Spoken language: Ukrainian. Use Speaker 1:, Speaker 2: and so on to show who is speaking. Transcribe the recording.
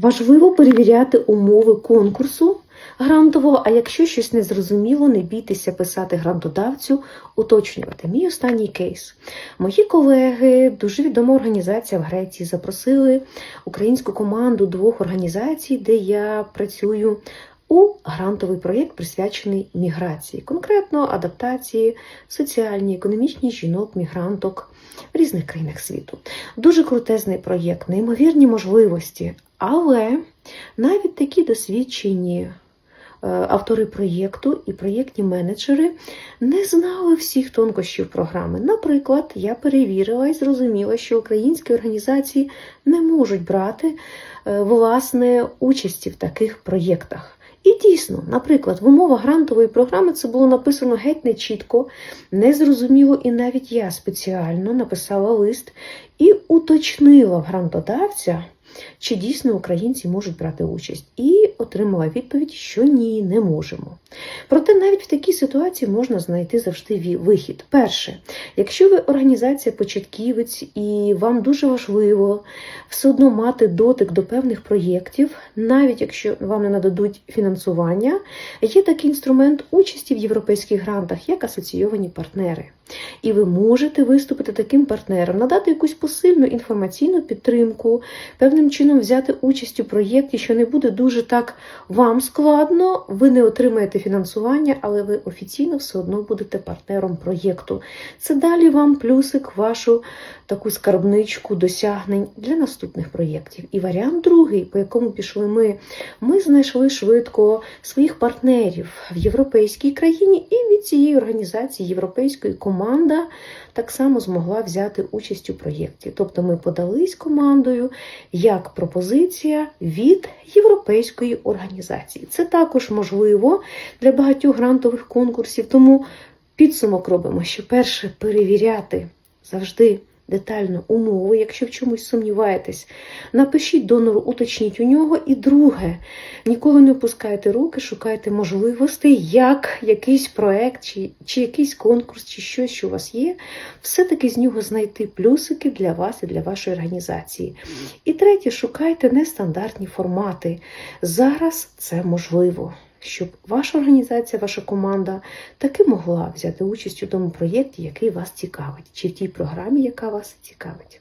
Speaker 1: Важливо перевіряти умови конкурсу грантового, а якщо щось не зрозуміло, не бійтеся писати грантодавцю, уточнювати. Мій останній кейс. Мої колеги, дуже відома організація в Греції, запросили українську команду двох організацій, де я працюю. У грантовий проєкт присвячений міграції, конкретно адаптації соціальній, економічній жінок, мігранток в різних країнах світу. Дуже крутезний проєкт, неймовірні можливості, але навіть такі досвідчені е, автори проєкту і проєктні менеджери не знали всіх тонкощів програми. Наприклад, я перевірила і зрозуміла, що українські організації не можуть брати е, власне участі в таких проєктах. І дійсно, наприклад, в умовах грантової програми це було написано геть нечітко, незрозуміло, і навіть я спеціально написала лист і уточнила в грантодавця, чи дійсно українці можуть брати участь, і отримала відповідь, що ні, не можемо. Проте навіть в такій ситуації можна знайти завжди вихід. Перше, якщо ви організація початківець і вам дуже важливо все одно мати дотик до певних проєктів, навіть якщо вам не нададуть фінансування, є такий інструмент участі в європейських грантах, як асоційовані партнери. І ви можете виступити таким партнером, надати якусь посильну інформаційну підтримку, певним чином взяти участь у проєкті, що не буде дуже так вам складно, ви не отримаєте фінансування, але ви офіційно все одно будете партнером проєкту. Це далі вам плюсик вашу таку скарбничку досягнень для наступних проєктів. І варіант другий, по якому пішли ми, ми знайшли швидко своїх партнерів в європейській країні, і від цієї організації європейської команда так само змогла взяти участь у проєкті. Тобто ми подались командою як пропозиція від європейської організації. Це також можливо для багатьох грантових конкурсів. Тому підсумок робимо, що перше перевіряти завжди. Детально умови, якщо в чомусь сумніваєтесь, напишіть донору, уточніть у нього. І друге, ніколи не опускайте руки, шукайте можливостей, як якийсь проект, чи, чи якийсь конкурс, чи щось, що у вас є, все-таки з нього знайти плюсики для вас і для вашої організації. І третє, шукайте нестандартні формати. Зараз це можливо. Щоб ваша організація, ваша команда таки могла взяти участь у тому проєкті, який вас цікавить, чи в тій програмі, яка вас цікавить.